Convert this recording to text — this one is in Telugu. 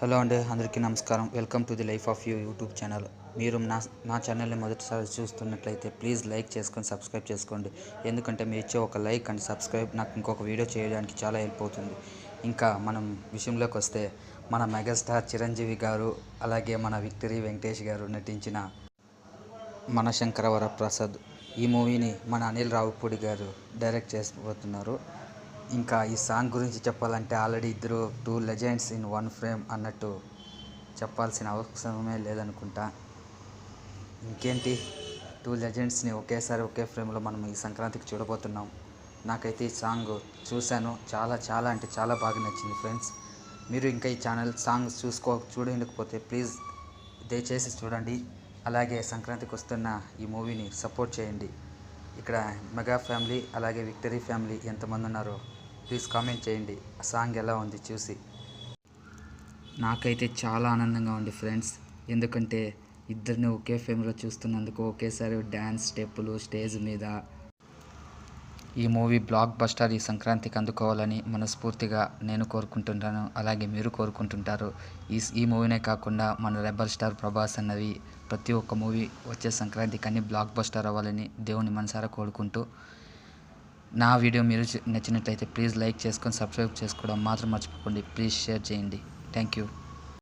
హలో అండి అందరికీ నమస్కారం. Welcome to the life of you YouTube channel. మీరు నా నా ఛానల్ని మొదటిసారి చూస్తున్నట్లయితే ప్లీజ్ లైక్ చేసుకొని సబ్స్క్రైబ్ చేసుకోండి. ఎందుకంటే మీరు ఇచ్చే ఒక లైక్ అండ్ సబ్స్క్రైబ్ నాకు ఇంకొక వీడియో చేయడానికి చాలా హెల్ప్ అవుతుంది. ఇంకా మనం విషయంలోకి వస్తే మన మెగాస్టార్ చిరంజీవి గారు అలాగే మన విక్టరీ వెంకటేష్ గారు నటించిన మన శంకరవర ప్రసాద్ ఈ మూవీని మన అనిల్ రావుపూడి గారు డైరెక్ట్ చేసిపోతున్నారు. ఇంకా ఈ సాంగ్ గురించి చెప్పాలంటే ఆల్రెడీ ఇద్దరు two legends in one frame అన్నట్టు చెప్పాల్సిన అవసరమే లేదనుకుంటా. ఇంకేంటి? టూ లెజెండ్స్ని ఒకేసారి ఒకే ఫ్రేమ్లో మనం ఈ సంక్రాంతికి చూడబోతున్నాం. నాకైతే ఈ సాంగ్ చూశాను. చాలా చాలా అంటే చాలా బాగా నచ్చింది ఫ్రెండ్స్. మీరు ఇంకా ఈ ఛానల్ సాంగ్స్ చూసుకో చూడకపోతే ప్లీజ్ దయచేసి చూడండి. అలాగే సంక్రాంతికి వస్తున్న ఈ మూవీని సపోర్ట్ చేయండి. ఇక్కడ మెగా ఫ్యామిలీ అలాగే విక్టరీ ఫ్యామిలీ ఎంతమంది ఉన్నారో ప్లీజ్ కామెంట్ చేయండి. ఆ సాంగ్ ఎలా ఉంది చూసి. నాకైతే చాలా ఆనందంగా ఉంది ఫ్రెండ్స్. ఎందుకంటే ఇద్దరిని ఒకే ఫ్రేమ్లో చూస్తున్నందుకు ఒకేసారి డ్యాన్స్ స్టెప్పులు స్టేజ్ మీద ఈ మూవీ బ్లాక్ బస్టర్ ఈ సంక్రాంతికి అందుకోవాలని మనస్ఫూర్తిగా నేను కోరుకుంటుంటాను అలాగే మీరు కోరుకుంటుంటారు. ఈ ఈ మూవీనే కాకుండా మన రెబల్ స్టార్ ప్రభాస్ అన్నవి ప్రతి ఒక్క మూవీ వచ్చే సంక్రాంతికి అన్ని బ్లాక్ బస్టర్ అవ్వాలని దేవుని మనసారా కోరుకుంటూ నా వీడియో మీరు నచ్చినట్లయితే ప్లీజ్ లైక్ చేసుకొని సబ్స్క్రైబ్ చేసుకోవడం మాత్రం మర్చిపోకండి. ప్లీజ్ షేర్ చేయండి. Thank you.